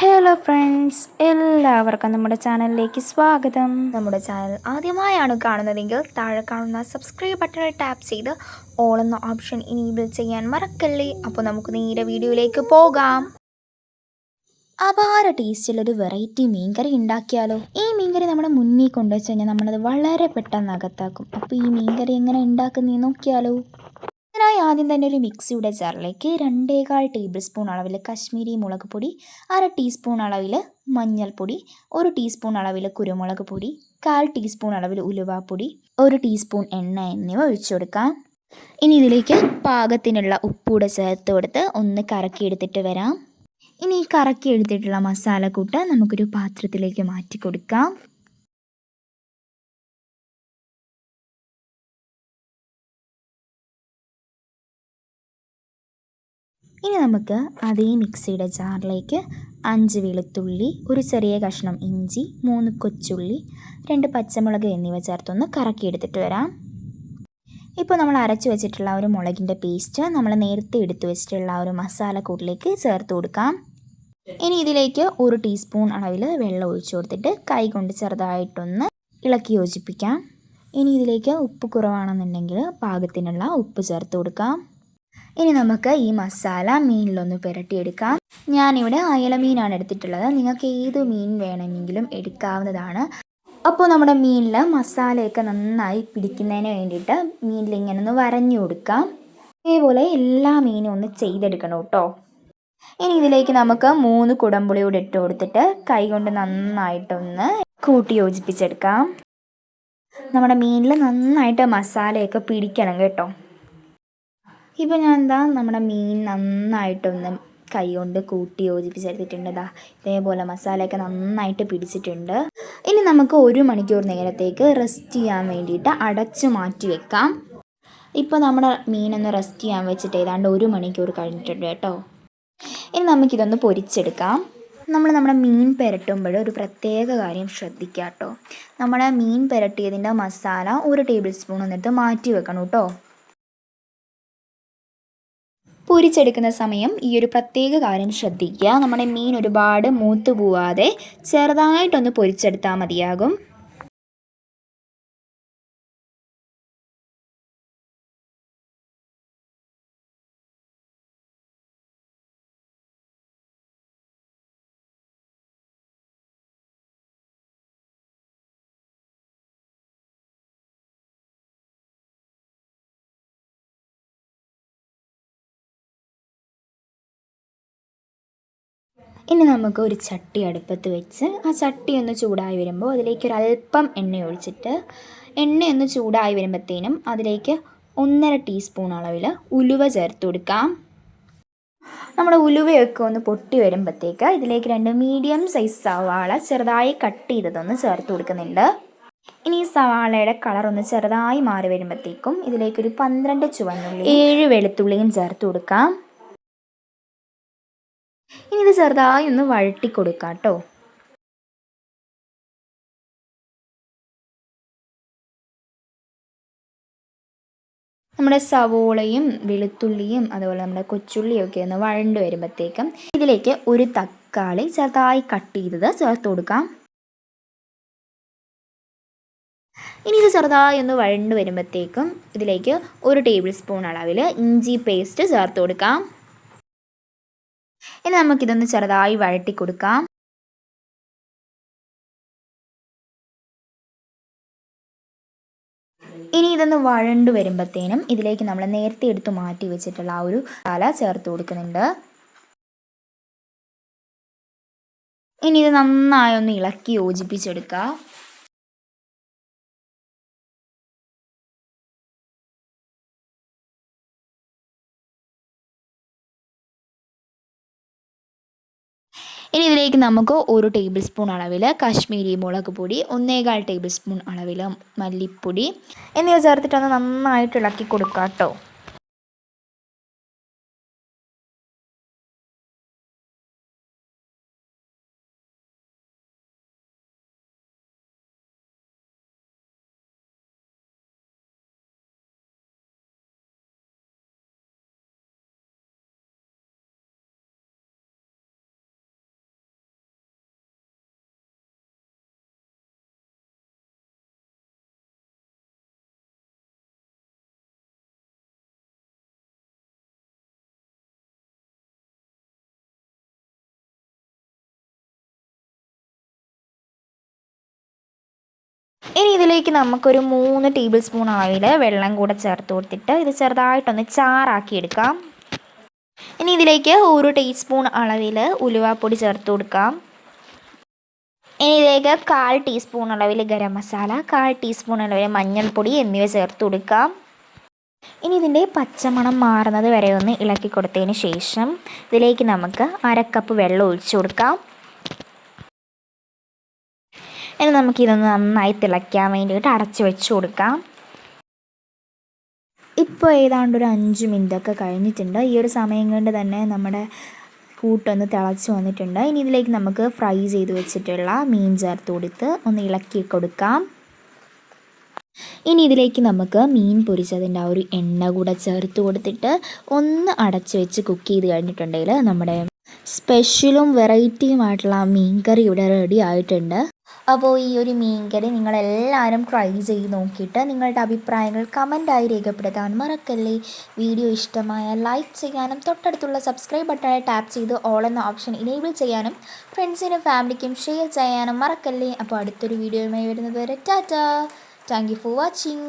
Hello friends എല്ലാവർക്കും നമ്മുടെ ചാനലിലേക്ക് സ്വാഗതം. നമ്മുടെ ചാനൽ ആദ്യമായാണ് കാണുന്നതെങ്കിൽ താഴെ കാണുന്ന സബ്സ്ക്രൈബ് ബട്ടണിൽ ടാപ്പ് ചെയ്ത് ഓൾ എന്ന ഓപ്ഷൻ ഇനേബിൾ ചെയ്യാൻ മറക്കല്ലേ? അപ്പോൾ നമുക്ക് നേരെ വീഡിയോയിലേക്ക് പോകാം. അപാര ടേസ്റ്റിലൊരു വെറൈറ്റി മീൻകറി ഉണ്ടാക്കിയാലോ? ഈ മീൻകറി നമ്മുടെ മുന്നിൽ കൊണ്ടുവച്ച് കഴിഞ്ഞാൽ നമ്മളത് വളരെ പെട്ടെന്ന് അകത്താക്കും. അപ്പോൾ ഈ മീൻകറി എങ്ങനെ ഉണ്ടാക്കുന്നേ നോക്കിയാലോ? ഇതിനായി ആദ്യം തന്നെ ഒരു മിക്സിയുടെ ജാറിലേക്ക് രണ്ടേകാൽ ടേബിൾ സ്പൂൺ അളവിൽ കശ്മീരി മുളക് പൊടി അര ടീസ്പൂൺ അളവിൽ മഞ്ഞൾപ്പൊടി ഒരു ടീസ്പൂൺ അളവിൽ കുരുമുളക് പൊടി കാൽ ടീസ്പൂൺ അളവിൽ ഉലുവാപ്പൊടി ഒരു ടീസ്പൂൺ എണ്ണ എന്നിവ ഒഴിച്ചു കൊടുക്കാം. ഇനി ഇതിലേക്ക് പാകത്തിനുള്ള ഉപ്പൂടെ ചേർത്ത് കൊടുത്ത് ഒന്ന് കറക്കിയെടുത്തിട്ട് വരാം. ഇനി ഈ എടുത്തിട്ടുള്ള മസാലക്കൂട്ട് നമുക്കൊരു പാത്രത്തിലേക്ക് മാറ്റി കൊടുക്കാം. ഇനി നമുക്ക് അതേ മിക്സിയുടെ ജാറിലേക്ക് അഞ്ച് വെളുത്തുള്ളി ഒരു ചെറിയ കഷ്ണം ഇഞ്ചി മൂന്ന് കൊച്ചുള്ളി രണ്ട് പച്ചമുളക് എന്നിവ ചേർത്തൊന്ന് കറക്കിയെടുത്തിട്ട് വരാം. ഇപ്പോൾ നമ്മൾ അരച്ചു വെച്ചിട്ടുള്ള ഒരു മുളകിന്റെ പേസ്റ്റ് നമ്മൾ നേരത്തെ എടുത്തു വെച്ചിട്ടുള്ള ഒരു മസാലക്കൂട്ടിലേക്ക് ചേർത്ത് കൊടുക്കാം. ഇനി ഇതിലേക്ക് ഒരു ടീസ്പൂൺ അളവിൽ വെള്ളം ഒഴിച്ചു കൊടുത്തിട്ട് കൈ കൊണ്ട് ചെറുതായിട്ടൊന്ന് ഇളക്കി യോജിപ്പിക്കാം. ഇനി ഇതിലേക്ക് ഉപ്പ് കുറവാണെന്നുണ്ടെങ്കിൽ പാകത്തിനുള്ള ഉപ്പ് ചേർത്ത് കൊടുക്കാം. ഇനി നമുക്ക് ഈ മസാല മീനിലൊന്ന് പുരട്ടിയെടുക്കാം. ഞാനിവിടെ അയല മീനാണ് എടുത്തിട്ടുള്ളത്. നിങ്ങൾക്ക് ഏത് മീൻ വേണമെങ്കിലും എടുക്കാവുന്നതാണ്. അപ്പോൾ നമ്മുടെ മീനിൽ മസാലയൊക്കെ നന്നായി പിടിക്കുന്നതിന് വേണ്ടിയിട്ട് മീനിൽ ഇങ്ങനെ ഒന്ന് വരഞ്ഞു കൊടുക്കാം. ഇതേപോലെ എല്ലാ മീനും ഒന്ന് ചെയ്തെടുക്കണം കേട്ടോ. ഇനി ഇതിലേക്ക് നമുക്ക് മൂന്ന് കുടംപുളി കൂടെ ഇട്ട് കൊടുത്തിട്ട് കൈ കൊണ്ട് നന്നായിട്ടൊന്ന് കൂട്ടി യോജിപ്പിച്ചെടുക്കാം. നമ്മുടെ മീനിൽ നന്നായിട്ട് മസാലയൊക്കെ പിടിക്കണം കേട്ടോ. ഇപ്പോൾ ഞാൻ എന്താ നമ്മുടെ മീൻ നന്നായിട്ടൊന്ന് കൈകൊണ്ട് കൂട്ടി യോജിപ്പിച്ചെടുത്തിട്ടുണ്ട്. ഇതാ ഇതേപോലെ മസാലയൊക്കെ നന്നായിട്ട് പിടിച്ചിട്ടുണ്ട്. ഇനി നമുക്ക് ഒരു മണിക്കൂർ നേരത്തേക്ക് റെസ്റ്റ് ചെയ്യാൻ വേണ്ടിയിട്ട് അടച്ചു മാറ്റി വെക്കാം. ഇപ്പോൾ നമ്മുടെ മീനൊന്ന് റെസ്റ്റ് ചെയ്യാൻ വെച്ചിട്ട് ഏതാണ്ട് ഒരു മണിക്കൂർ കഴിഞ്ഞിട്ടുണ്ട് കേട്ടോ. ഇനി നമുക്കിതൊന്ന് പൊരിച്ചെടുക്കാം. നമ്മൾ നമ്മുടെ മീൻ പുരട്ടുമ്പോൾ ഒരു പ്രത്യേക കാര്യം ശ്രദ്ധിക്കുക കേട്ടോ. നമ്മുടെ മീൻ പുരട്ടിയതിന്റെ മസാല ഒരു ടേബിൾ സ്പൂൺ എന്നിട്ട് മാറ്റി വെക്കണം കേട്ടോ. പൊരിച്ചെടുക്കുന്ന സമയം ഈ ഒരു പ്രത്യേക കാര്യം ശ്രദ്ധിക്കുക. നമ്മുടെ മീൻ ഒരുപാട് മൂത്ത് പോവാതെ ചെറുതായിട്ടൊന്ന് പൊരിച്ചെടുത്താൽ മതിയാകും. ഇനി നമുക്ക് ഒരു ചട്ടി അടുപ്പത്ത് വെച്ച് ആ ചട്ടി ഒന്ന് ചൂടായി വരുമ്പോൾ അതിലേക്ക് അല്പം എണ്ണ ഒഴിച്ചിട്ട് എണ്ണ ഒന്ന് ചൂടായി വരുമ്പോഴത്തേനും അതിലേക്ക് ഒന്നര ടീസ്പൂൺ അളവിൽ ഉലുവ ചേർത്ത് കൊടുക്കാം. നമ്മുടെ ഉലുവയൊക്കെ ഒന്ന് പൊട്ടി വരുമ്പോഴത്തേക്ക് ഇതിലേക്ക് രണ്ട് മീഡിയം സൈസ് സവാള ചെറുതായി കട്ട് ചെയ്തതൊന്ന് ചേർത്ത് കൊടുക്കുന്നുണ്ട്. ഇനി ഈ സവാളയുടെ കളർ ഒന്ന് ചെറുതായി മാറി വരുമ്പോഴത്തേക്കും ഇതിലേക്കൊരു പന്ത്രണ്ട് ചുവന്നുള്ളി ഏഴ് വെളുത്തുള്ളിയും ചേർത്ത് കൊടുക്കാം. ഇനി ഇത് ചെറുതായി ഒന്ന് വഴട്ടി കൊടുക്കാം കേട്ടോ. നമ്മുടെ സവോളയും വെളുത്തുള്ളിയും അതുപോലെ നമ്മുടെ കൊച്ചുള്ളിയും ഒക്കെ ഒന്ന് വഴണ്ട് വരുമ്പോഴത്തേക്കും ഇതിലേക്ക് ഒരു തക്കാളി ചെറുതായി കട്ട് ചെയ്തത് ചേർത്ത് കൊടുക്കാം. ഇനി ഇത് ചെറുതായി ഒന്ന് വഴണ്ട് വരുമ്പോഴത്തേക്കും ഇതിലേക്ക് ഒരു ടേബിൾ സ്പൂൺ അളവിൽ ഇഞ്ചി പേസ്റ്റ് ചേർത്ത് കൊടുക്കാം. ഇനി നമുക്കിതൊന്ന് ചെറുതായി വഴട്ടി കൊടുക്കാം. ഇനി ഇതൊന്ന് വഴണ്ടു വരുമ്പോഴത്തേനും ഇതിലേക്ക് നമ്മൾ നേരത്തെ എടുത്ത് മാറ്റി വെച്ചിട്ടുള്ള ആ ഒരു തല ചേർത്ത് കൊടുക്കുന്നുണ്ട്. ഇനി ഇത് നന്നായി ഒന്ന് ഇളക്കി യോജിപ്പിച്ചെടുക്കുക ഇനി ഇതിലേക്ക് നമുക്ക് ഒരു ടേബിൾ സ്പൂൺ അളവിൽ കാശ്മീരി മുളക് പൊടി ഒന്നേകാൽ ടേബിൾ സ്പൂൺ അളവിൽ മല്ലിപ്പൊടി എന്നിവ ചേർത്തിട്ടൊന്ന് നന്നായിട്ട് ഇളക്കി കൊടുക്കാം കേട്ടോ ഇനി ഇതിലേക്ക് നമുക്കൊരു മൂന്ന് ടേബിൾ സ്പൂൺ അളവിൽ വെള്ളം കൂടെ ചേർത്ത് കൊടുത്തിട്ട് ഇത് ചെറുതായിട്ടൊന്ന് ചാറാക്കി എടുക്കാം. ഇനി ഇതിലേക്ക് ഒരു ടീസ്പൂൺ അളവിൽ ഉലുവാപ്പൊടി ചേർത്ത് കൊടുക്കാം. ഇനി ഇതിലേക്ക് കാൽ ടീസ്പൂൺ അളവിൽ ഗരം മസാല കാൽ ടീസ്പൂൺ അളവിൽ മഞ്ഞൾപ്പൊടി എന്നിവ ചേർത്ത് കൊടുക്കാം. ഇനി ഇതിന്റെ പച്ചമണം മാറുന്നത് വരെ ഒന്ന് ഇളക്കി കൊടുത്തതിന് ശേഷം ഇതിലേക്ക് നമുക്ക് അരക്കപ്പ് വെള്ളം ഒഴിച്ചു കൊടുക്കാം. ഇനി നമുക്കിതൊന്ന് നന്നായി തിളയ്ക്കാൻ വേണ്ടിയിട്ട് അടച്ച് വെച്ച് കൊടുക്കാം. ഇപ്പോൾ ഏതാണ്ട് ഒരു അഞ്ച് മിനിറ്റൊക്കെ കഴിഞ്ഞിട്ടുണ്ട്. ഈ ഒരു സമയം കൊണ്ട് തന്നെ നമ്മുടെ കൂട്ടൊന്ന് തിളച്ച് വന്നിട്ടുണ്ട്. ഇനി ഇതിലേക്ക് നമുക്ക് ഫ്രൈ ചെയ്ത് വെച്ചിട്ടുള്ള മീൻ ചേർത്ത് കൊടുത്ത് ഒന്ന് ഇളക്കി കൊടുക്കാം. ഇനി ഇതിലേക്ക് നമുക്ക് മീൻ പൊരിച്ചതിന്റെ ആ ഒരു എണ്ണ കൂടെ ചേർത്ത് കൊടുത്തിട്ട് ഒന്ന് അടച്ച് വെച്ച് കുക്ക് ചെയ്ത് കഴിഞ്ഞിട്ടുണ്ടെങ്കിൽ നമ്മുടെ സ്പെഷ്യലും വെറൈറ്റിയുമായിട്ടുള്ള മീൻ കറി ഇവിടെ റെഡി ആയിട്ടുണ്ട്. അപ്പോൾ ഈ ഒരു മീൻ കറി നിങ്ങളെല്ലാവരും ട്രൈ ചെയ്ത് നോക്കിയിട്ട് നിങ്ങളുടെ അഭിപ്രായങ്ങൾ കമന്റായി രേഖപ്പെടുത്താൻ മറക്കല്ലേ. വീഡിയോ ഇഷ്ടമായ ലൈക്ക് ചെയ്യാനും തൊട്ടടുത്തുള്ള സബ്സ്ക്രൈബ് ബട്ടണിൽ ടാപ്പ് ചെയ്ത് ഓൾ എന്ന ഓപ്ഷൻ ഇനേബിൾ ചെയ്യാനും ഫ്രണ്ട്സിനും ഫാമിലിക്കും ഷെയർ ചെയ്യാനും മറക്കല്ലേ. അപ്പോൾ അടുത്തൊരു വീഡിയോയുമായി വരുന്നത് വരെ tata thank you for watching